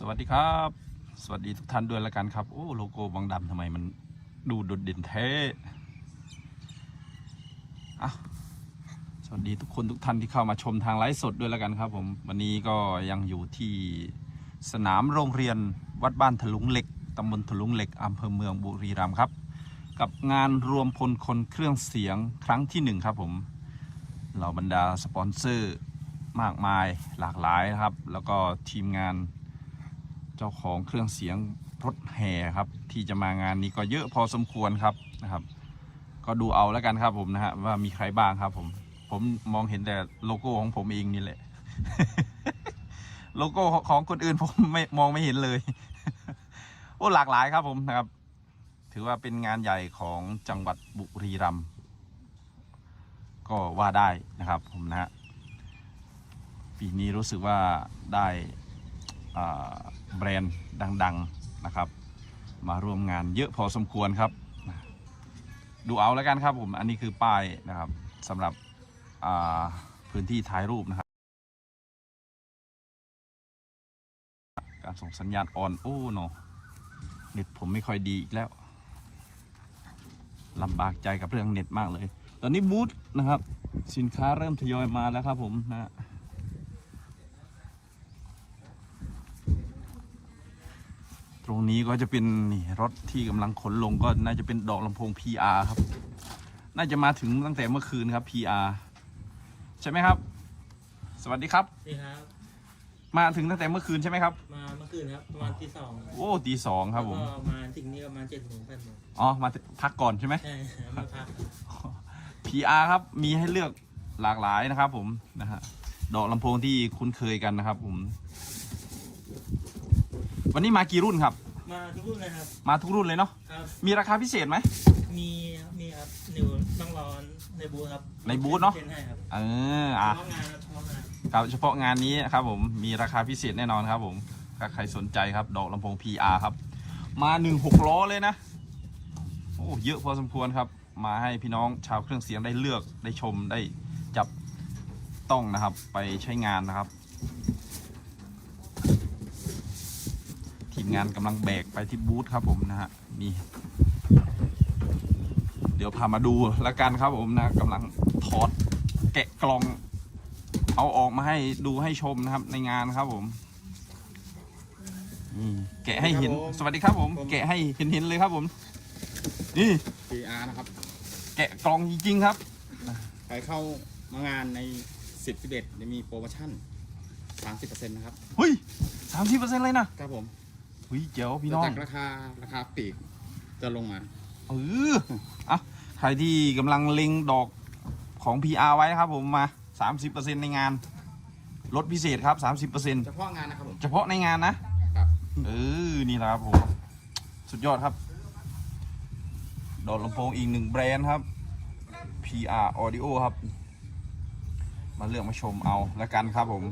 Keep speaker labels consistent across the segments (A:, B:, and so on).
A: สวัสดีครับ สวัสดีทุกท่านด้วยละกันครับ โอ้โลโก้บางดำทำไมมันดูโดดเด่นแท้อะสวัสดีทุกคนทุกท่านที่เข้ามาชมทางไลฟ์สดด้วยละกันครับผม วันนี้ก็ยังอยู่ที่สนามโรงเรียนวัดบ้านถลุงเหล็กตำบลถลุงเหล็กอำเภอเมืองบุรีรัมย์ครับ กับงานรวมพลคนเครื่องเสียงครั้งที่หนึ่งครับผมเหล่าบรรดาสปอนเซอร์มากมายหลากหลายนะครับ แล้วก็ทีมงาน เจ้าของเครื่องเสียงรถแห่ครับที่จะมางานนี้ก็เยอะพอสมควรครับนะครับ ก็ดูเอาแล้วกันครับผมนะฮะว่ามีใครบ้างครับผม ผมมองเห็นแต่โลโก้ของผมเองนี่แหละ โลโก้ของคนอื่นผมไม่มองไม่เห็นเลย โอ้หลากหลายครับผมนะครับ ถือว่าเป็นงานใหญ่ของจังหวัดบุรีรัมย์ก็ว่าได้นะครับผมนะฮะปีนี้รู้สึกว่าได้อ่า แบรนด์ดังๆนะครับ มาร่วมงานเยอะพอสมควรครับ ดูเอาแล้วกันครับผม อันนี้คือป้ายนะครับสำหรับพื้นที่ถ่ายรูปนะครับ การส่งสัญญาณออนโอ้เนเน็ตผมไม่ค่อยดีอีกแล้วลำบากใจกับเรื่องเน็ตมากเลย ตอนนี้บูธนะครับ สินค้าเริ่มทยอยมาแล้วครับผมนะ ตรงนี้ก็จะเป็นนี่รถที่กำลังขนลงก็น่าจะเป็นดอกลำโพง PR ครับ น่าจะมาถึงตั้งแต่เมื่อคืนครับ PR ใช่ไหมครับ สวัสดีครับ
B: นี่ครับ
A: มาถึงตั้งแต่เมื่อคืนใช่ไหมครับ
B: มาเมื่อคืนครับประมาณที่สอง
A: โอ้ตีสองครับผม
B: แล้วก็มาถึงนี่ประมาณเจ็ดโมงแปดโมง
A: อ๋อ มาพักก่อนใช่ไหม
B: ใช่มาพัก
A: PR ครับ มีให้เลือกหลากหลายนะครับผมนะฮะดอกลำโพงที่คุ้นเคยกันนะครับผม วันนี้มากี่รุ่นครับ
B: มาทุกรุ่นเลยครับ
A: มาทุกรุ่นเลยเนาะ
B: ครับ
A: มีราคาพิเศษไหม
B: มีมีครับนิวต้องร้อนในบูธครับ
A: ในบูธเนอะ
B: ซ็ให้ครับ
A: เอออะ
B: เฉพาะงานครับเฉพาะงาน
A: ครับเฉพาะงานนี้ครับผมมีราคาพิเศษแน่นอนครับผมถ้าใครสนใจครับดอกลำโพง PR ครับ มาหนึ่งหกล้อเลยนะ โอ้เยอะพอสมควรครับ มาให้พี่น้องชาวเครื่องเสียงได้เลือกได้ชมได้จับต้องนะครับ ไปใช้งานนะครับ ที มงานกำลังแบกไปที่บูธครับผมนะฮะนี่เดี๋ยวพามาดูแล้วกันครับผมนะกำลังถอดแกะกล่อง เอาออกมาให้ดูให้ชมนะครับในงานครับผมนี่แกะให้เห็น
C: ครับผม
A: สวัสดีครับผม
C: ผม
A: แกะให้เห็นเห็นๆเลยครับผม นี่
C: PR นะครับ
A: แกะกล่องจริงๆครับ
C: ใครเข้ามางานใน 10 11จะมีโปรโมชั่น 30%นะครับ
A: เฮ้ยสามสิบเปอร์เซ็นต์เลยนะ ครับ
C: ผม
A: เฮ้ยเจ๋วพี่น้อง
C: จากราคาราคาปลีกจะลงมา
A: เอออะใครที่กำลังเล็งดอกของ PR ไว้นะครับผมมา 30%ในงานลดพิเศษครับ 30%
C: เฉพาะงานนะครับผม
A: เฉพาะในงานนะ
C: ครับ
A: เออนี่แหละครับผมสุดยอดครับ ดอกลำโพงอีกหนึ่งแบรนด์ครับ PR Audio ครับ มาเลือกมาชมเอาแล้วกันครับผม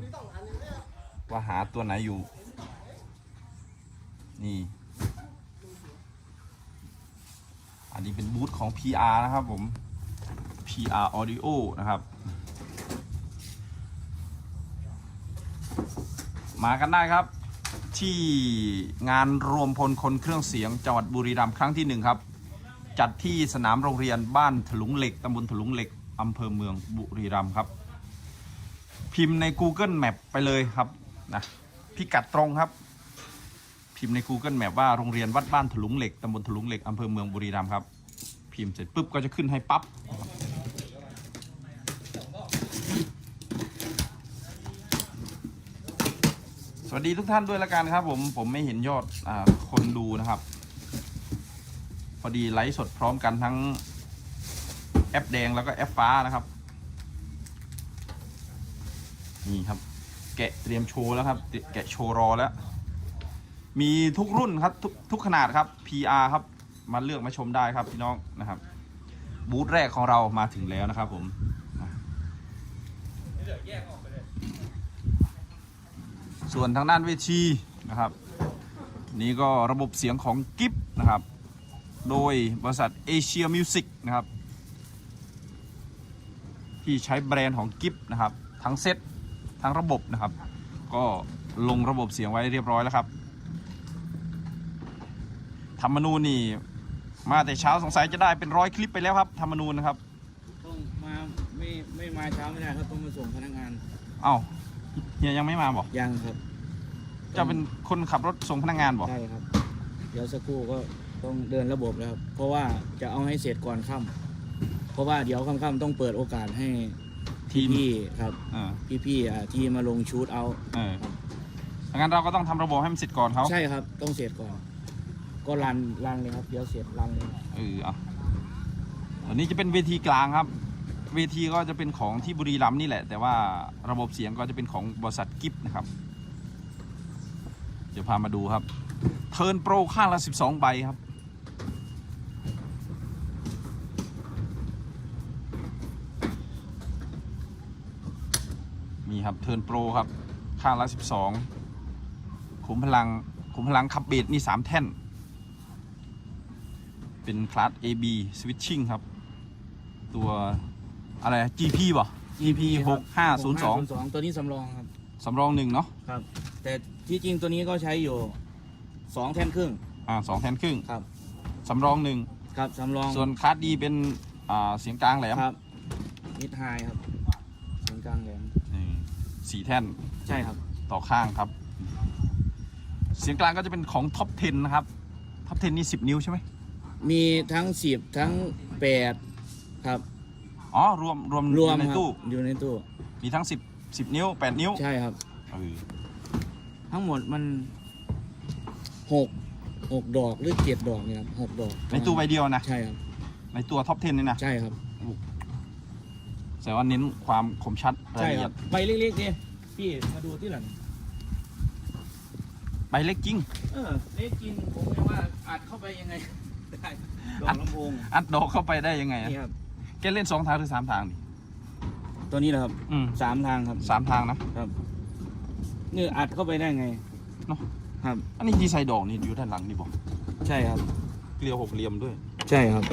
A: ว่าหาตัวไหนอยู่ นี่ อันนี้เป็นบูธของ PR นะครับผม PR Audio นะครับ มากันได้ครับ ที่งานรวมพลคนเครื่องเสียงจังหวัดบุรีรัมย์ครั้งที่หนึ่งครับ จัดที่สนามโรงเรียนบ้านถลุงเหล็กตำบลถลุงเหล็กอำเภอเมืองบุรีรัมย์ครับ พิมพ์ใน Google Map ไปเลยครับนะพิกัดตรงครับ พิมพ์ใน Google Map ว่าโรงเรียนวัดบ้านถลุงเหล็กตำบลถลุงเหล็กอำเภอเมืองบุรีรัมย์ครับ พิมพ์เสร็จปุ๊บก็จะขึ้นให้ปั๊บนะครับสวัสดีทุกท่านด้วยละกันครับ ผมผมไม่เห็นยอดอคนดูนะครับ พอดีไลฟ์สดพร้อมกันทั้งแอปแดงแล้วก็แอปฟ้านะครับนี่ครับ แกะเตรียมโชว์แล้วครับ แกะโชว์รอแล้ว มีทุกรุ่นครับทุกทุกขนาดครับ PR ครับมาเลือกมาชมได้ครับพี่น้องนะครับ บูธแรกของเรามาถึงแล้วนะครับผมส่วนทางด้านเวทีนะครับ นี่ก็ระบบเสียงของกิฟนะครับ โดยบริษัทเอเชียมิวสิกนะครับ ที่ใช้แบรนด์ของกิฟนะครับ ทั้งเซตทั้งระบบนะครับ ก็ลงระบบเสียงไว้เรียบร้อยแล้วครับ ธรรมนูญนี่ มาแต่เช้าสงสัยจะได้เป็นร้อยคลิปไปแล้วครับธรรมนูญนะครับ
D: ต้องมาไม่ไม่มาเช้าไม่ได้ครับต้องมาส่งพนักงาน
A: เอ้าเฮียยังไม่มาบอก
D: ยังครับ
A: จะเป็นคนขับรถส่งพนักงานบอก
D: ใช่ครับ เดี๋ยวสักครู่ก็ต้องเดินระบบแล้วครับเพราะว่าจะเอาให้เสร็จก่อนค่ำเพราะว่าเดี๋ยวค่ำๆต้องเปิดโอกาสให้
A: ทีม
D: พี่ๆครับ
A: เออ
D: พี่ๆอะที่มาลงชูตเอา
A: เอองั้นเราก็ต้องทำระบบให้มันเสร็จก่อนเขา
D: ใช่ครับ ต้องเสร็จก่อน ก็รันรันเลยครับเดี๋ยวเสร็จรันเลย
A: เออเอาอันนี้จะเป็นเวทีกลางครับ เวทีก็จะเป็นของที่บุรีรัมย์นี่แหละ แต่ว่าระบบเสียงก็จะเป็นของบริษัทกิฟนะครับ เดี๋ยวพามาดูครับ เทิร์นโปรข้างละ 12 ใบครับมีครับเทิร์นโปรครับ ข้างละ 12 ขุมพลัง ขุมพลังขับเบสนี่ 3 แท่น เป็นคลาส AB Switching ครับ ตัวอะไร GP ป่ะ GP 6502
D: ตัวนี้สำรองครับ
A: สำรองหนึ่งเนาะ
D: ครับ แต่ที่จริงตัวนี้ก็ใช้อยู่สองแท่นครึ่ง
A: อ่าสองแทนครึ่ง
D: ครับ
A: สำรองหนึ่ง
D: ครับสำรอง
A: ส่วนคลาสดีเป็นอ่าเสียงกลางแหลม
D: ครับนิดไฮครับตรงกลางแหลม
A: นี่สี่แท่น
D: ใช่ครับ
A: ต่อข้างครับ เสียงกลางก็จะเป็นของท็อป 10 นะครับท็อป 10 นี่ 10 นิ้วใช่ไหม
D: มีทั้งสิบทั้งแปดครับ
A: อ๋อ รวมรวม
D: รวม
A: อยู่ใน
D: ครับ
A: ตู้
D: อยู่ในตู้
A: มีทั้ง 10 10 นิ้ว 8 นิ้ว
D: ใช่ครับ
A: เออ
D: ทั้งหมดมันหกหกดอกหรือเจ็ดดอกเนี่ยครับหกดอก
A: ในตู้ใบเดียวนะ
D: ใช่ครับ
A: ในตัวท็อป 10 นี่นะ
D: ใช่ครับ
A: แต่ว่าเน้นความคมชัดราย
D: ใช่
A: ละ
D: ค
A: เอี
D: รั
A: ย
D: บ
A: ด
D: ใบเล็กๆนี่พี่มาดูที่หลัง
A: ใบเล็กจริง
D: เออเล็กจริงผมเลยว่าอัดเข้าไปยังไง ได้ดอกลำโพง
A: อัดดอกเข้าไปได้ยังไงอะ
D: นี่ครับ
A: แกเล่นสองทางหรือสามทางดิ
D: ตัวนี้แหละครับ
A: อืม
D: สามทางครับ
A: สามทางนะ
D: นี่อัดเข้าไปได้ไง
A: เนอะ
D: ครับ
A: อันนี้ดีไซน์ดอกนี่อยู่ด้านหลังนี่บอก
D: ใช่ครับ
A: เกลียวหกเหลี่ยมด้วย
D: ใช่ครับ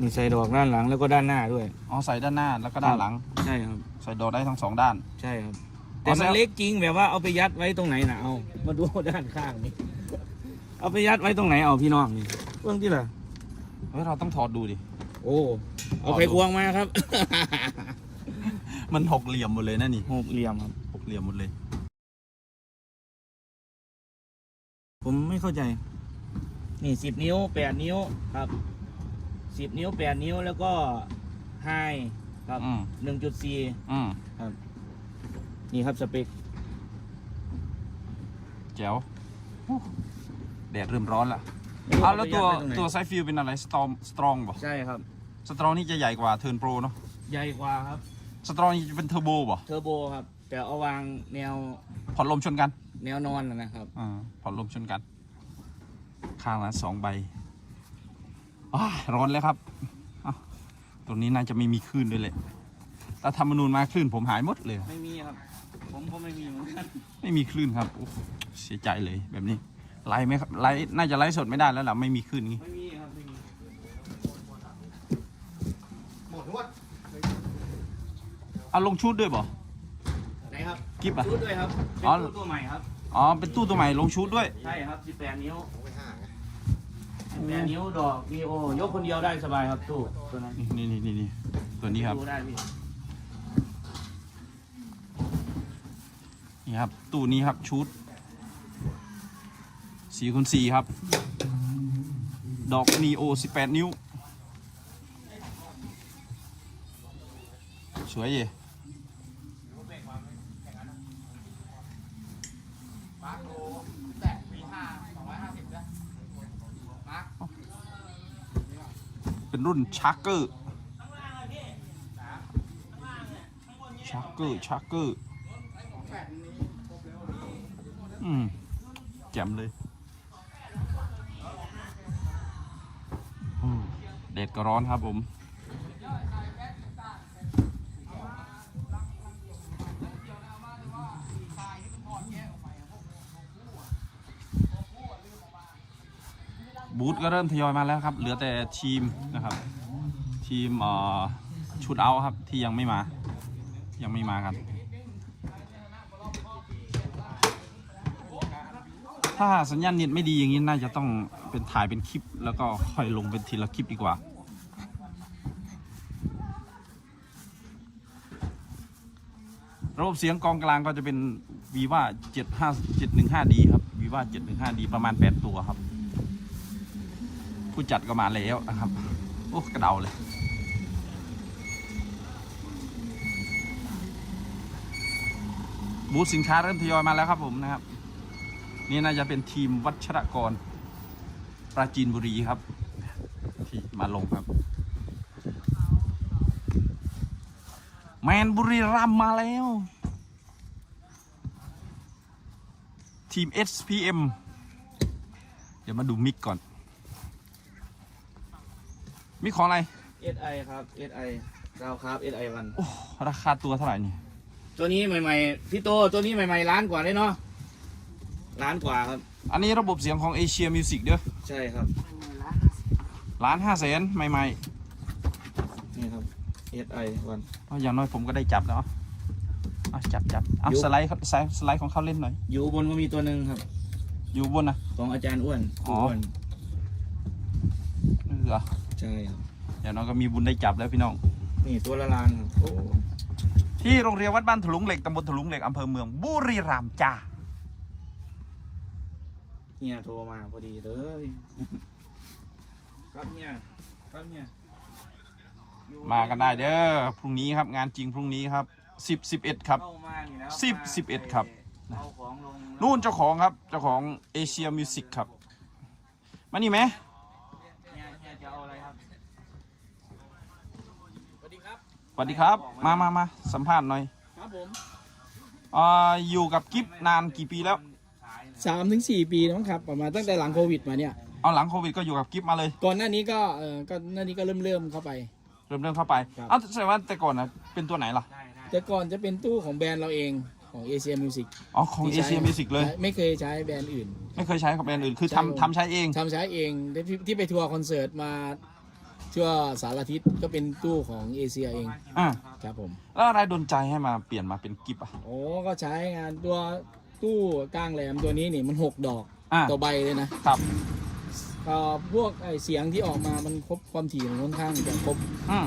D: มีใส่ดอกด้านหลังแล้วก็ด้านหน้าด้วย
A: อ๋อใส่ด้านหน้าแล้วก็ด้านหลัง
D: ใช่ครับ
A: ใส่ดอกได้ทั้งสองด้าน
D: ใช่ครับ
A: อ๋
D: แต่
A: อแสด
D: มัน
A: ง
D: เล็กจริงแบบว่าเอาไปยัดไว้ตรงไหนนะเอา มาดูด้านข้างนี่ เอาไปยัดไว้ตรงไหนเอาพี่น้องนี่เรื่องที่ละ
A: เฮ้ยเราต้องถอดดูดิ
D: โอ้เอาไปควงมาครับ
A: มันหกเหลี่ยมหมดเลยนะนี่
D: หกเหลี่ยมครับ
A: หกเหลี่ยมหมดเลย
D: ผมไม่เข้าใจ นี่สิบนิ้วแปดนิ้วครับสิบนิ้วแปดนิ้วแล้วก็ไฮครับ
A: อืม
D: หนึ่งจุดสี่
A: อืม
D: นี่ครับสเปค
A: แจ๋วอู้ แดดเริ่มร้อนละอ้าวแล้วตัวตัวไซฟิลเป็นอะไรสตอมสตรองป่ะ
D: ใช่ครับ
A: สตรองนี่จะใหญ่กว่าเทิร์นโปรเนาะ
D: ใหญ่กว่าครับ
A: สตรองนี่จะเป็นเทอร์โบป่ะ
D: เทอร์โบครับ แต่เอาวางแนว
A: พอดลมชนกัน
D: แนวนอนนะนะครับ
A: อ่าพอดลมชนกัน ข้างละสองใบอ้ายร้อนแล้วครับอ้าวตัวนี้น่าจะไม่มีคลื่นด้วยแหละถ้าธรรมนูญมาคลื่นผมหายหมดเลย
D: ไม่มีครับ ผมก็ไม่มีเหมือนกัน
A: ไม่มีคลื่นครับโอ้เสียใจเลยแบบนี้ ไลฟ์ไหมครับไลฟ์น่าจะไลฟ์สดไม่ได้แล้วล่ะไม่มีคลื่นงี้
D: ไม่มีครับไม่มี
A: เอาลงชุดด้วยบ่
D: ไหนครับ
A: กิฟอะ
D: ชุดด้วยครับเป็น
A: อ๋อ
D: ตู้ตัวใหม่ครับ
A: อ๋อเป็นตู้ตัวใหม่ลงชุดด้วย
D: ใช่ครับ18นิ้ว18นิ้วดอกมีโอยกคนเดียวได้สบายครับตู้ตัวนั้น
A: นี่นี่นี่นี่ตัวนี้ครับ
D: ดูได้พี่
A: นี่ครับ ตู้นี้ครับชุด สี่คูณสี่ครับ ดอกนีโอสิบแปดนิ้ว สวยเย่เป็นรุ่นชาร์เกอร์ชาร์เกอร์ชาร์เกอร์อืมแจ่มเลย มแดดก็ร้อนครับผมบูธก็เริ่มทยอยมาแล้วครับ เหลือแต่ทีมนะครับ ทีมชุดเอาครับที่ยังไม่มา ยังไม่มากัน ถ้าสัญญาณเน็ตไม่ดีอย่างนี้น่าจะต้อง เป็นถ่ายเป็นคลิปแล้วก็ค่อยลงเป็นทีละคลิปดีกว่า ระบบเสียงกองกลางก็จะเป็น viva 75 715d ครับ viva 715d ประมาณ 8 ตัวครับ ผู้จัดก็มาแล้วนะครับ โอ้กระเดาเลยบูธสินค้าเริ่มทยอยมาแล้วครับผมนะครับ นี่น่าจะเป็นทีมวัชรกร ปราจีนบุรีครับ ที่มาลงครับ แมนบุรีรัมย์มาแล้ว ทีม SPM เดี๋ยวมาดูมิกก่อน มิกของอะไร
D: SI ครับ SI เราครับ SI วัน
A: โอ้ราคาตัวเท่าไหร่นี่
D: ตัวนี้ใหม่ ๆ พี่โต ตัวนี้ใหม่ ๆ ล้านกว่าได้เนาะ ล้านกว่าครับ
A: อันนี้ระบบเสียงของ Asia Music เด้อ
D: ใช่ครับ
A: ล้านห้าแสนใหม่
D: นี่ครับ SI วัน
A: ๆเอาอย่างน้อยผมก็ได้จับแล้วเอาเอาจับจับเอา
D: ยุ
A: สไลด์เขาสไลด์สไลด์ของเขาเล่นหน่อย
D: อยู่บนก็มีตัวหนึ่งครับ
A: อยู่บนนะ
D: ของอาจารย์อ้วน
A: อ๋อ
D: อ้วน
A: เออ
D: ใช่ครับ
A: อย่างน้อยก็มีบุญได้จับแล้วพี่น้อง
D: นี่ตัวละลานครับโอ้
A: ที่โรงเรียนวัดบ้านถลุงเหล็กตำบลถลุงเหล็กอำเภอเมืองบุรีรัมย์จ้า
D: เฮียโทรมาพอดีเลยครับเฮียครับเฮียอยู่
A: มากันได้เด้อพรุ่งนี้ครับงานจริงพรุ่งนี้ครับสิบสิบเอ็ดครับ
D: เข้ามานี่แล้ว
A: สิบ
D: มา
A: สิบเอ็ดครับ
D: เอาของลง
A: นู่นเจ้าของครับเจ้าของเอเชียมิวสิกครับ มานี่ไหม
D: เฮียเฮียจะเอาอะไรครับ
B: สวัสดีครับ
A: สวัสดีครับ มามามาสัมภาษณ์หน่อย
B: ครับผม
A: อ่าอยู่กับกิฟนานกี่ปีแล้ว
B: สามถึงสี่ปีน้องครับประมาณตั้งแต่หลังโควิดมาเนี่ย
A: เอาหลังโควิดก็อยู่กับกิฟมาเลย
B: ก่อนหน้านี้ก็เออก็หน้านี้ก็เริ่มเริ่มเข้าไป
A: เริ่มเริ่มเข้าไป
B: ครับ
A: เอ้าแสดงว่าแต่ก่อนนะเป็นตัวไหนล่ะ
D: ได้ได้
B: แต่ก่อนจะเป็นตู้ของแบรนด์เราเองของเอเชียมิวสิก
A: อ๋อของเอเชียมิวสิกเลย
B: ไม่เคยใช้แบรนด์อื่น
A: ไม่เคยใช้กับแบรนด์อื่น คือ
B: ใช่ผม
A: ทำทำใช้เอง
B: ทำใช้เองที่ที่ไปทัวร์คอนเสิร์ตมาทั่วสารทิศก็เป็นตู้ของเอเชียเอง
A: อ่า
B: ครับผม
A: แล้วอะไรดนใจให้มาเปลี่ยนมาเป็นกิฟอะ
B: โอ้ก็ใช้งานตัว ตู้กลางแหลมตัวนี้นี่มันหกดอก
A: อ่า
B: ต่อใบเลยนะครับ ก็พวกไอเสียงที่ออกมามันครบความถี่มันค่อนข้างจะครบ
A: อืม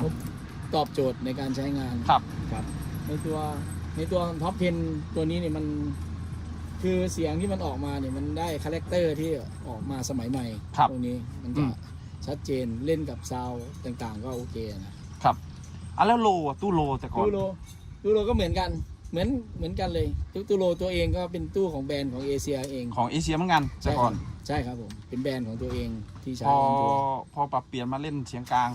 B: ตอบโจทย์ในการใช้งาน
A: ครับ
B: ครับในตัวในตัวท็อป10ตัวนี้เนี่ยมันคือเสียงที่มันออกมาเนี่ยมันได้คาแรคเตอร์ที่ออกมาสมัยใหม่
A: ครับ
B: ตรงนี้มัน
A: อื
B: จะ
A: ม
B: ชัดเจนเล่นกับซาวด์ต่างๆ ก็โอเคนะครับ
A: อะแล้วโลอะตู้โลแต่ก่อน
B: ตู้โลตู้โลก็เหมือนกัน เหมือนเหมือนกันเลยตู้ตู้โลตัวเองก็เป็นตู้ของแบรนด์ของเอเชียเอง
A: ของเอเชียเหมือนกันแต่
B: ใช่ค
A: ก่
B: รั
A: อบน
B: ใช่ครับผมเป็นแบรนด์ของตัวเองที่ใช้
A: พอ
B: กันทั่ว
A: พอปรับเปลี่ยนมาเล่นเสียงกลาง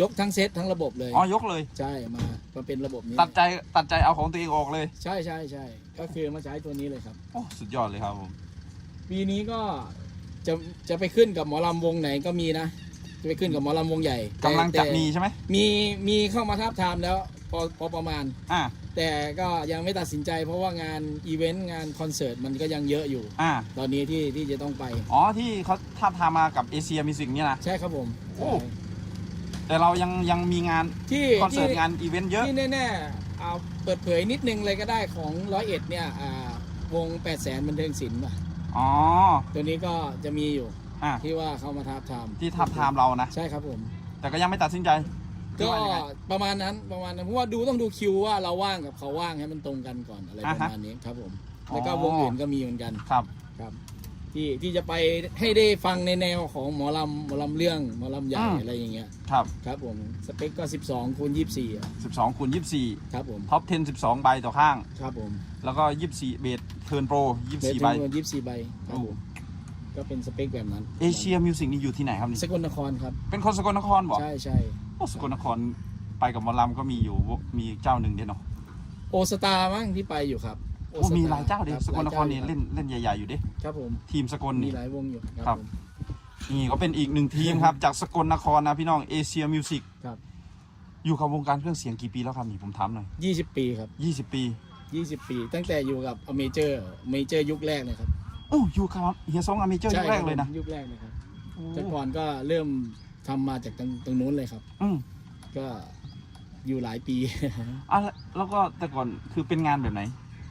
B: ยกทั้งเซตทั้งระบบเลย
A: อ๋อยกเลย
B: ใช่มามาเป็นระบบนี้
A: ตัดใจตัดใจเอาของตัวเองออกเลย
B: ใช่ใช่ใช่ก็คือมาใช้ตัวนี้เลยครับ
A: โอ้สุดยอดเลยครับผม
B: ปีนี้ก็จะจะไปขึ้นกับหมอลำวงไหนก็มีนะจะไปขึ้นกับหมอลำวงใหญ่แต่
A: กำลังจะ
B: แต่
A: มีใช่ไหม
B: มีมีเข้ามาทาบทามแล้วพอพอประมาณ
A: อ่า
B: แต่ก็ยังไม่ตัดสินใจ เพราะว่างานอีเวนต์งานคอนเสิร์ตมันก็ยังเยอะอยู่
A: อ่า
B: ตอนนี้ที่ที่จะต้องไป
A: อ๋อที่เขาท้าบทามมากับเอเชียมิวสิกเนี่ยนะ
B: ใช่ครับผม
A: โอ้ แต่เรายังยังมีงาน
B: ที่
A: คอนเสิร์ต
B: ที่
A: งานอีเวนต์เยอะ
B: ที่แน่ๆเอาเปิดเผยนิดนึงเลยก็ได้ของร้อยเอ็ดเนี่ยอ่าวง8 0 0แสนบันเทิงศิลป์ป่ะ
A: อ๋อ
B: ตัวนี้ก็จะมีอยู่
A: อ่า
B: ที่ว่าเข้ามาทาบทาม
A: ที่ทับทามเรานะ
B: ใช่ครับผม
A: แต่ก็ยังไม่ตัดสินใจ
B: ก็
A: ว่ายังไง
B: ประมาณนั้นประมาณนั้นเพราะว่าดูต้องดูคิวว่าเราว่างกับเขาว่างให้มันตรงกันก่อนอะไร
A: อ่า
B: ป
A: ฮะ
B: ระมาณนี้ครับผม
A: อ๋อ
B: แล้วก็วงอื่นก็มีเหมือนกัน
A: ครับ
B: ครับ ที่ที่จะไปให้ได้ฟังในแนวของหมอลำหมอลำเรื่องหมอลำใหญ่
A: อืม
B: อะไรอย่างเงี้ย
A: ครับ
B: ครับผมสเปคก็ 12คูณ24อะ
A: 12คูณ24
B: ครับผม
A: ท็อป10 12 ใบต่อข้าง
B: ครับผม
A: แล้วก็ 24 เบสเทิร์นโปร
B: เบส
A: 24 ใบ
B: จำนวน24ใบครับผมก็เป็นสเปคแบบนั้น
A: เอเชียมิวสิกนี่อยู่ที่ไหนครับนี่
B: สกลนครครับ
A: เป็นคนสกลนครบอก
B: ใช่ใช่
A: โอ้ สกลนครไปกับหมอลำก็มีอยู่มีเจ้าหนึ่งเดียวเนาะ
B: โอสตาร์มั้งที่ไปอยู่ครับ
A: โอ้
B: All
A: มี
B: Star
A: หลายเจ้าดิ
B: รับ
A: สกลนครนี่
B: หาย
A: เล่นเล่นใหญ่ๆอยู่ดิ
B: ครับผม
A: ทีมสกล
B: มี
A: นี่
B: หลายวงอยู่
A: ครับ
B: ผม
A: นี่ก็เป็นอีกหนึ่งทีมครับ จากสกลนครนะพี่น้องเอเชียมิวสิก
B: ครับ
A: อยู่กับวงการเครื่องเสียงกี่ปีแล้วครับนี่ผมถามหน่อย
B: 20ปีครับ
A: 20 ปี
B: 20ปี ตั้งแต่อยู่กับอเมเจอร์เมเจอร์ยุคแรกเลยครับ
A: โอ้อยู่กับเฮียซองอเมเจอร์ยุคแรกเลยนะ
B: ใช่คบยุคแรกเลยครับแต่ก่อนก็เริ่ม ทำมาจากตรงตรงนู้นเลยครับ
A: อืม
B: ก็อยู่หลายปี
A: อะแล้วแล้วก็แต่ก่อนคือเป็นงานแบบไหน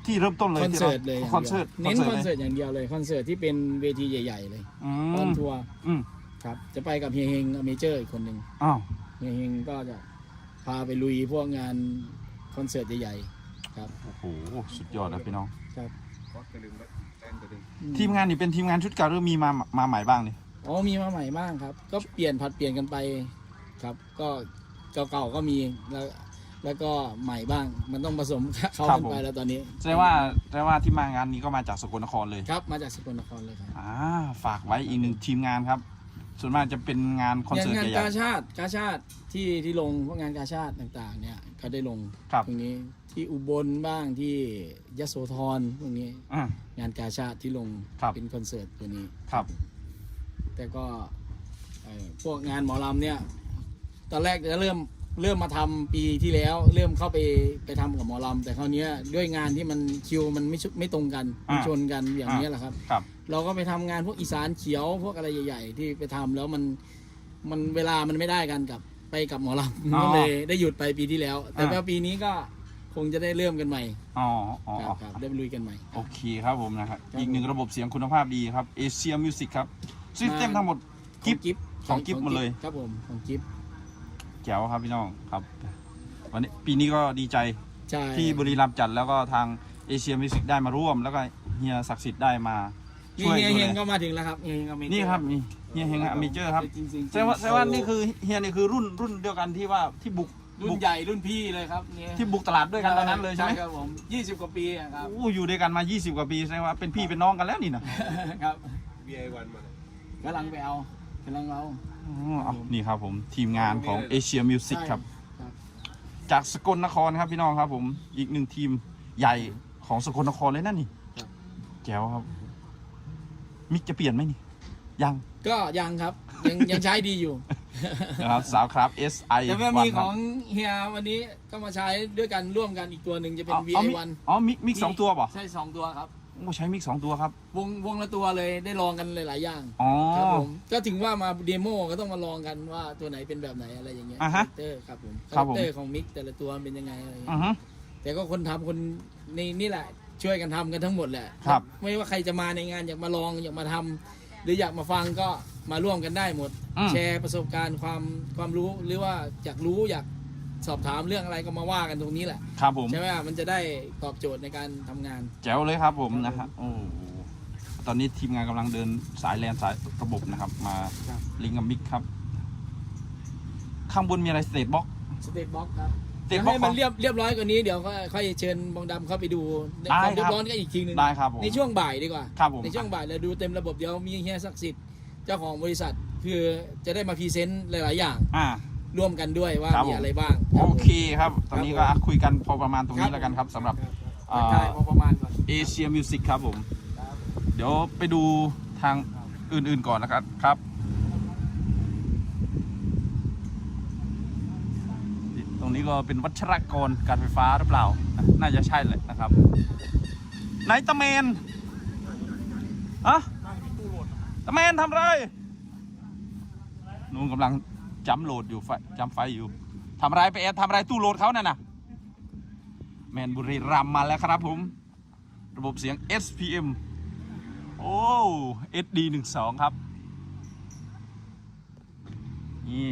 A: ที่เริ่มต้นเลย
B: คอนเสิร์ตเลย
A: คอนเสิร์ต
B: เน้นคอน
A: ลย
B: เสิร์ตอย่างเดียวเลยคอนเสิร์ตที่เป็นเวทีใหญ่ ๆ เลย
A: อื
B: ออน
A: ม
B: ทัวร์
A: อืม
B: ครับ จะไปกับเฮียเฮงอเมเจอร์อีกคนหนึ่ง
A: อ้าว
B: เฮียเฮงก็จะพาไปลุยพวกงานคอนเสิร์ตใหญ่ๆครับ
A: โอ้โหสุดยอดนะพี่น้อง
B: ครับ
A: ทีมงานนี่เป็นทีมงานชุดเก่าหรือมีมามาใหม่บ้างนี่
B: อ๋อมีมาใหม่บ้างครับ ก็เปลี่ยนผัดเปลี่ยนกันไปครับ ก็เก่าๆก็มีแล้ว แล้วก็ใหม่บ้าง มันต้องผสมเข้ากันไปแล้วตอนนี้
A: แสดงว่าแสดงว่าที่มางานนี้ก็มาจากสกลนครเลย
B: ครับ มาจากสกลนครเลยครับ
A: อ่าฝากไว้อีกหนึ่งทีมงานครับ ส่วนมากจะเป็นงานคอน
B: อย่าง
A: เสิร์ต
B: งาน
A: ใหญ่
B: กาชาติกาชาติที่ที่ลงพวกงานกาชาติต่างๆ เนี่ยก็ได้ลง
A: ๆครับ
B: ตรงนี้ที่อุบลบ้างที่ยโสธรพวกนี้
A: อ่างา
B: นกาชาติที่ลง
A: ครับ
B: เป็นคอนเสิร์ตตัวนี้
A: ครับ
B: แต่ก็เอ่อพวกงานหมอลำเนี่ยตอนแรกจะเริ่มเริ่มมาทำปีที่แล้ว เริ่มเข้าไปไปทำกับหมอลำแต่คราวเนี้ยด้วยงานที่มันคิวมันไม่ชุไม่ตรงกันมันชนกันอย่างเนี้ยแหละครับ
A: ครับ
B: เราก็ไปทำงานพวกอีสานเขียวพวกอะไรใหญ่ ๆ ที่ไปทำแล้วมันมันเวลามันไม่ได้กันกับไปกับหมอลำ
A: อ๋อ
B: ก็เลยได้หยุดไปปีที่แล้ว แต่
A: อ่า
B: ว่าปีนี้ก็คงจะได้เริ่มกันใหม่
A: อ๋ออ๋อ
B: ครับครับได้ไปลุยกันใหม่
A: โอเคครับผมนะครับ
B: ครับ
A: อีกหนึ่งระบบเสียงคุณภาพดีครับเอเชียมิวสิกครับ ซิสเต็ม
B: มา
A: ทั้งหมด
B: ของกิฟ
A: ของกิฟหมดเลย
B: ครับผมของกิฟ
A: แจ๋วครับพี่น้องครับ วันนี้ปีนี้ก็ดีใจ
B: ใช่
A: ที่บุรีรัมย์จัดแล้วก็ทางเอเชียมิวสิกได้มาร่วม แล้วก็เฮียศักดิ์สิทธิ์ได้มา
B: นี่
A: ช่วย
B: เฮีย
A: ดู
B: เฮ
A: แล
B: งก็มาถึงแล้วครับเฮียเฮงก็มี
A: นี่ครับนี่เฮียเฮงอะเมเจอร์ครับ
B: จริงๆ
A: แสดงว่าแสดงว่านี่คือเฮียนี่คือรุ่นรุ่นเดียวกันที่ว่าที่บุก
B: รุ่
A: บุ
B: น
A: ก
B: ใหญ่รุ่นพี่เลยครับเนี่ย
A: ที่บุกตลาดด้วยกันตอนนั้นเลยใช่ไหม
B: ครับผมยี่สิบกว่าปีอะครับ
A: โอ้อยู่ด้วยกันมา 20 กว่าปีแสดงว่าเป็นพี่เป็นน้องกันแล้วนี่นะ
B: ครับ
C: บีไอวันมา
B: กำลังไปเอากำลังเอา
A: อ๋อเอานี่ครับผมทีมงานของเอเชียมิวสิกครับ
B: ครับ
A: จากสกลนครครับพี่น้องครับผมอีกหนึ่งทีมใหญ่ของสกลนครเลยนั่นนี่
B: ครับ
A: แจ๋วครับ มิกจะเปลี่ยนไหมนี่ ยัง
B: ก็ยังครับ ยังยังใช้ดีอยู่
A: นะครับสาวครับ S I
B: แต่ว่ามีของเฮียวันนี้ก็มาใช้ด้วยกันร่วมกันอีกตัวหนึ่งจะเป็น
A: อ๋อมิก
B: VA1
A: อ๋อมิกมิกสองตัวป่ะ
B: ใช่สองตัวครับ
A: โอ้ใช้มิกสองตัวครับ
B: วงวงละตัวเลยได้ลองกันหลาย ๆ อย่าง
A: อ๋อ
B: ครับผมก็ถึงว่ามาเดโมก็ต้องมาลองกันว่าตัวไหนเป็นแบบไหนอะไรอย่างเงี้ย
A: อ่าฮะ
B: คาแรคเตอร์ครับผม
A: ครั
B: คา
A: บ
B: แร
A: ผม
B: คเตอร์ของมิกแต่ละตัวมันเป็นยังไงอะไรอย่าง
A: อื
B: เงี้
A: อยฮึ
B: แต่ก็คนทำคนนี่นี่แหละ ช่วยกันทำกันทั้งหมดแหละ
A: ครับ
B: ไม่ว่าใครจะมาในงานอยากมาลองอยากมาทำหรืออยากมาฟังก็มาร่วมกันได้หมด
A: อืม
B: แชร์ประสบการณ์ความความรู้หรือว่าอยากรู้อยาก สอบถามเรื่องอะไรก็มาว่ากันตรงนี้แหละ
A: ครับผม
B: ใช่ไหมมันจะได้ตอบโจทย์ในการทำงาน
A: แจ๋วเลยครับผมนะฮะโอ้โหตอนนี้ทีมงานกำลังเดินสายแลนสายระบบนะครับ มา
B: ครับ
A: ลิงก์กับมิกครับ ข้างบนมีอะไรสเตทบ็อก
B: สเตทบ็อกครับ
A: สเต
B: เดี๋
A: ท
B: ยว
A: บ็อก
B: ให้มันเรียบเรียบร้อยกว่านี้เดี๋ยวก็ค่อยเชิญบองดำเข้าไปดู
A: ได้
B: ความเรีย
A: ครับบ
B: ร้อยก็อีกทีหนึง
A: ได้ครับผม
B: ในช่วงบ่ายดีกว่า
A: ครับผม
B: ในช่วงบ่ายเราดูเต็มระบบเดี๋ยวมีเฮียศักดิ์สิทธิ์เจ้าของบริษัทคือจะได้มาพรีเซนต์หลาย ๆ อย่าง
A: อ่า
B: ร่วมกันด้วยว่า
A: ครับผม
B: มีอะไรบ้าง
A: โอเคครับ ตอนนี้ก็คุยกันพอประมาณตรงนี้แล้วกันครับสำหรับ อ่า
B: ใช่พอประมาณก่อน
A: เอเชียมิวสิกครับผม เดี๋ยวไปดูทางอื่นๆก่อนนะครับครับ ตรงนี้ก็เป็นวัชรกรการไฟฟ้าหรือเปล่า น่าจะใช่เลยนะครับไหนตะเมนอะตะเมนทำไรนุ่นกำลัง จำโหลดอยู่ไฟจำไฟอยู่ทำไรไปแอดทำไรตู้โหลดเขานั่นน่ะแมนบุรีรัมมาแล้วครับผม ระบบเสียง SPM โอ้ SD 1 2 ครับ นี่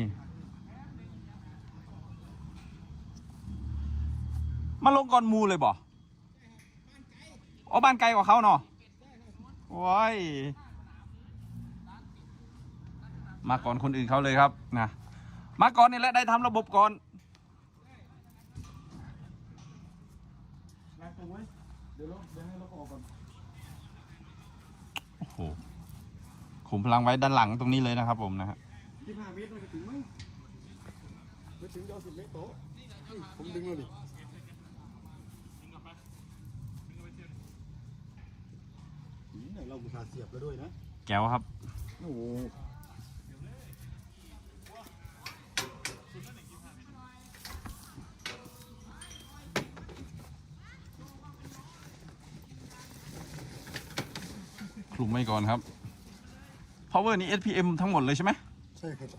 A: มาลงก่อนมูเลยบ่อ๋อบ้านไกลกว่าเขาเนาะโอ้ย มาก่อนคนอื่นเขาเลยครับนะมาก่อนนี่แหละได้ทำระบบก่อนโอ้โหขุมพลังไว้ด้านหลังตรงนี้เลยนะครับผมนะฮะ
C: ที่ห้าเมตรไม่ถึงมั้งไม่ถึงเดี๋ยวสิบเมตรโต๊ะผมดึงเลยดินี่เราบุษาเสียบแล้วด้วยนะ
A: แก้วครับ
C: โอ้
A: ลุมไว้ก่อนครับ power นี่ SPM ทั้งหมดเลยใช่ไหม
C: ใช่ครับ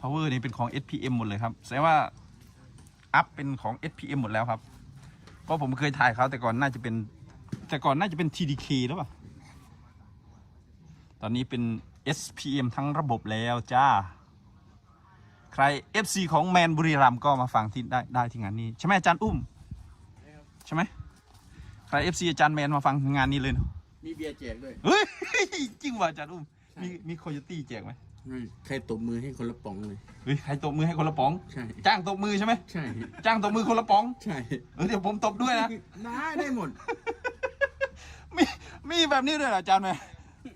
A: power นี่เป็นของ SPM หมดเลยครับแสดงว่าอัพเป็นของ SPM หมดแล้วครับเพราะผมเคยถ่ายเขาแต่ก่อนน่าจะเป็น แต่ก่อนน่าจะเป็น TDK หรือเปล่า ตอนนี้เป็น SPM ทั้งระบบแล้วจ้า ใคร FC ของแมนบุรีรัมย์ก็มาฟังที่ได้ได้ที่งานนี้ ใช่ไหมอาจารย์อุ้ม ใช่ไหมใคร FC อาจารย์แมนมาฟังงานนี้เลยเนอะ
E: มีเบียร์แจกด้วย
A: เฮ้ยจริงว่ะอาจารย์อุ้มมีมีโคโยตี้แจกไหม
E: ใครตบมือให้คนละป๋องเลย
A: เฮ้ยใครตบมือให้คนละป๋อง
E: ใช่
A: จ้างตบมือใช่ไหม
E: ใช่
A: จ้างตบมือคนละป๋อง
E: ใช่
A: เออเดี๋ยวผมตบด้วยนะ
E: ได้ได้หมด
A: มีมีแบบนี้ด้วยเหรออาจารย์แมน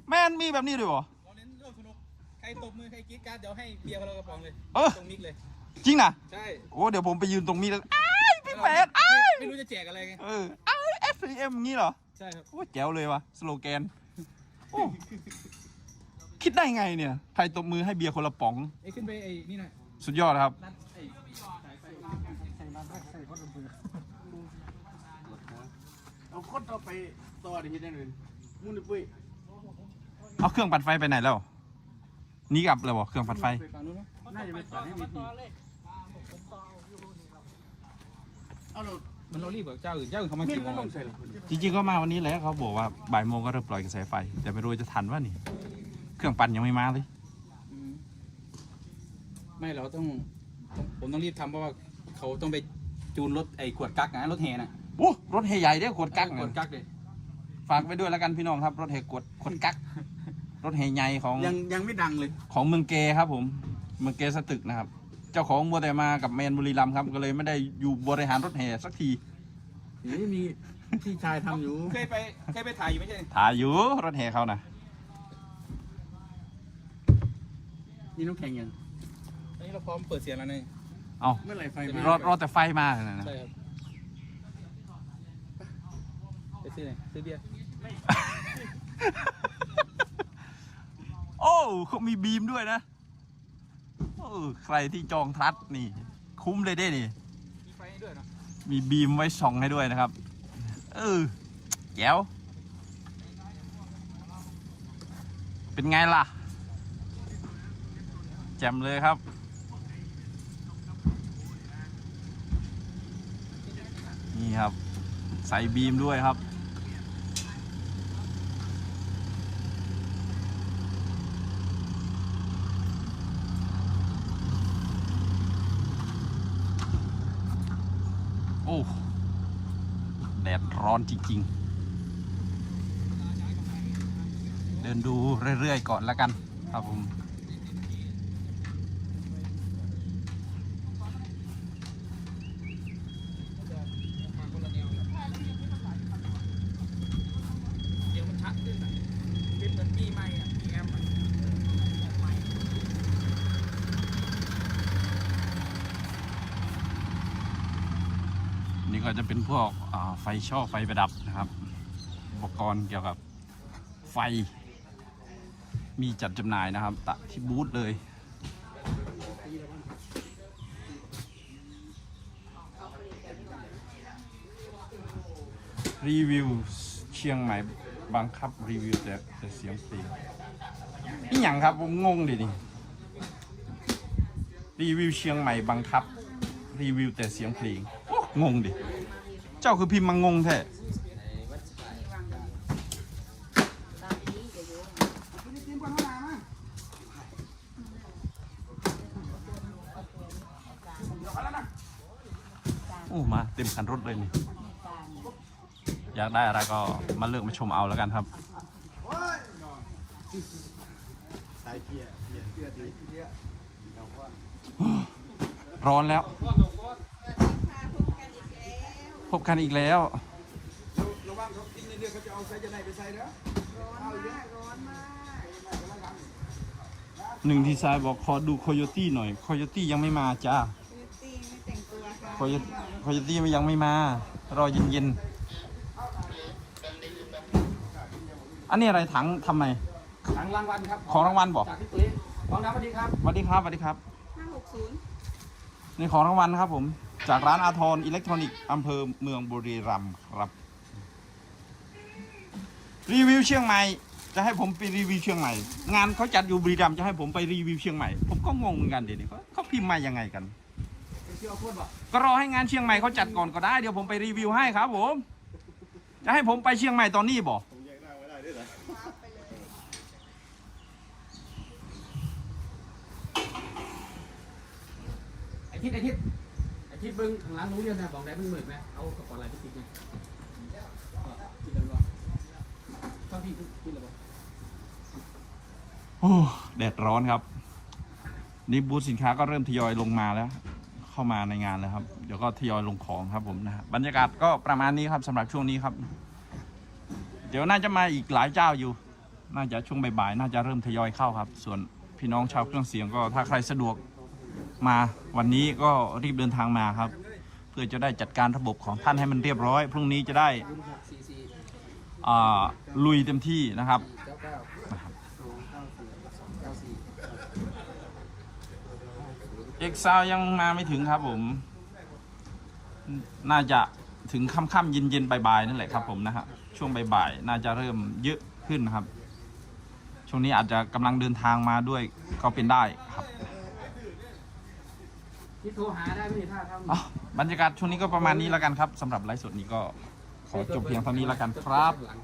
A: แมนมีแบบนี้ด้วยเหรอ
C: เราเน้นร่วมสนุก ใครตบมือใครกรี๊ดการ์ดเดี๋ยวให้เบียร์คนละกระป๋องเลย
A: เออ
C: ตรงมิกเลย
A: จริงนะ
C: ใช่
A: โอ้เดี๋ยวผมไปยืนตรงนี้แล้วอ้ายพี่แปดอ้าย
C: ไม่รู้จะแจกอะไรไง
A: เอออ้าย FPM งี้เหรอ
C: ใช่ครับ
A: โอ้แจ๋วเลยวะสโลแกนโอ้คิดได้ไงเนี่ย ใครตบมือให้เบียร์คนละป๋อง
C: ไอ้ขึ้นไปไอ้นี่หน่อย
A: สุดยอดครับ
C: นัดไอ้สายไฟ
E: เอาคนต่อไปต่อได้ที่ได้เลยมุ้นปุ้ย
A: เอาเครื่องปั่นไฟไปไหนแล้วหนี่กลับเลยบ่เครื่องปั่นไฟ
C: ไปฝั่งนู้นไหม
E: น่าจะไปต่อให้มีทีเอาเรา
C: มันเรารีบกว่าเจ้าอื่นเจ้าอื่นเขามา
E: ไม่
C: กี่โม
E: ไม่
C: ง
E: ลงใส่หรอก
A: จริงๆก็มาวันนี้แหละเขาบอกว่าบ่ายโมงก็เริ่มปล่อยกระแสไฟ แต่ไม่รู้จะทันว่านี่ เครื่องปั่นยังไม่มาเลย
C: อืมไม่เราต้องต้อง ผมต้องรีบทำเพราะว่าเขาต้องไปจูนรถไอ้ขวดกักนะรถแห่น่ะ
A: โอ้รถเฮใหญ่เด้อขวดกัก
C: ข
A: เนี่
C: วยดกักเลย
A: ฝากไปด้วยแล้วกันพี่น้องครับ รถเฮขวดขวดกัก รถเฮใหญ่ของ
E: ยังยังไม่ดังเลย
A: ของเมืองเกครับผม เมืองเกสตึกนะครับเจ้าของมัวแต่มากับแมนบุรีรัมย์ครับ ก็เลยไม่ได้อยู่บริหารรถแห่สักที
E: นี่มีพี่ชายทำอยู่
C: เคยไปเคยไปถ่ายอยู่ไม่ใช่
A: ถ่ายอยู่รถแห่เขานะ
E: นี่น้ำแข็งยัง
C: อันนี้เราพร้อมเปิดเสียงแล้วนี่
A: เอา
E: เมื่อไหร่ไฟ
C: ร
E: มา
A: รอรอแต่ไฟมาน่ะนะ
C: ใช่ครับไปซื้อไหนซื้อเบียร์
A: โอ้เขามีบีมด้วยนะโอ้ ใครที่จองทัดนี่ คุ้มเลยเด้นี่
C: มีไฟให้ด้วยเนาะ
A: มีบีมไว้ส่องให้ด้วยนะครับ เออแจ๋วเป็นไงล่ะ แจ่มเลยครับ นี่ครับ ใส่บีมด้วยครับ โอ้ แดด ร้อนจริง ๆ เดินดูเรื่อย ๆ ก่อนแล้วกันครับผม
C: เสียงมันชัดขึ้นอะเป็นเหมือนมีไมค์อะมีแอมป์อะ
A: นี่ก็จะเป็นพวกอ่า ไฟช่อไฟประดับนะครับ อุปกรณ์เกี่ยวกับไฟ มีจัดจำหน่ายนะครับตะที่บูธเลยรีวิวเชียงใหม่บังคับรีวิวแต่แต่เสียงเพลงนี่อย่างครับผมงงดินี่รีวิวเชียงใหม่บังคับ รีวิวแต่เสียงเพลงโอ้งงดิ เจ้าคือพิมพ์มางงแท้โอ้มาเต็มคันรถเลยนี่ อยากได้อะไรก็มาเลือกมาชมเอาแล้วกันครับร้อนแล้ว พบกันอีกแล้ว
E: ระวังเขาติ้งในเรือเขาจะเอาใส่จะไหนไปใส่เด้อ
A: หนึ่งทีซายบอกขอดูโคโยตี้หน่อยโคโยตี้ยังไม่มาจ้า
F: ตีไม่แต่งตัวค่ะ
A: โคโยโคโยตี้ยังไม่มา รอเย็นๆอันนี้อะไรถังทำไม
C: ถังรางวัลครับ
A: ของรางวัลบอก
C: จากพี่ตุ้ยของน้ำสวัสดีครับ
A: สวัสดีครับสวัสดีครับ
F: ห้าหกศูนย์
A: นี่ของรางวัลครับผม จากร้านอาทรอิเล็กทรอนิกส์อำเภอเมืองบุรีรัมย์ครับ รีวิวเชียงใหม่ จะให้ผมไปรีวิวเชียงใหม่ งานเขาจัดอยู่บุรีรัมย์จะให้ผมไปรีวิวเชียงใหม่ ผมก็งงเหมือนกันเดี๋ยวนี้เขาพิมพ์มายังไงกัน
B: ก็
A: รอให้งานเชียงใหม่เขาจัดก่อนก็ได้เดี๋ยวผมไปรีวิวให้ครับผม จะให้ผมไปเชียงใหม่ตอนนี้บอก
E: ไว้ได้ด้วยเหรอ
B: ทิศไอทิศ ทิศเบิ้งข้างหลังรู้เรื่องนะบอกได้เบิ้งเหมือนไหมเอากระเป๋าอะไรไปติดไงติดแล้วกเข้าที่ติดแล้วบอก
A: โอ้แดดร้อนครับ นี่บูธสินค้าก็เริ่มทยอยลงมาแล้ว เข้ามาในงานแล้วครับ เดี๋ยวก็ทยอยลงของครับผมนะฮะบรรยากาศก็ประมาณนี้ครับสำหรับช่วงนี้ครับ เดี๋ยวน่าจะมาอีกหลายเจ้าอยู่ น่าจะช่วงบ่ายๆน่าจะเริ่มทยอยเข้าครับ ส่วนพี่น้องชาวเครื่องเสียงก็ถ้าใครสะดวก มาวันนี้ก็รีบเดินทางมาครับ เพื่อจะได้จัดการระบบของท่านให้มันเรียบร้อย พรุ่งนี้จะได้อ่าลุยเต็มที่นะครับ
B: เก้าเก้าสองเก้าสี่สองเก้าสี่
A: เอ็กซาวยังมาไม่ถึงครับผม น่าจะถึงค่ำๆเย็นๆบ่ายๆนั่นแหละครับผมนะฮะช่วงบ่ายๆน่าจะเริ่มเยอะขึ้นนะครับ ช่วงนี้อาจจะกำลังเดินทางมาด้วยก็เป็นได้ครับ
B: ที่โทรหาได้ไมนี่ถ้าถ้า
A: อะบรรยากาศช่วงนี้ก็ประมาณนี้แล้วกันครับสำหรับไลฟ์สดนี้ก็ขอจบเพียงเท่านี้แล้วกันครับ
B: หลัง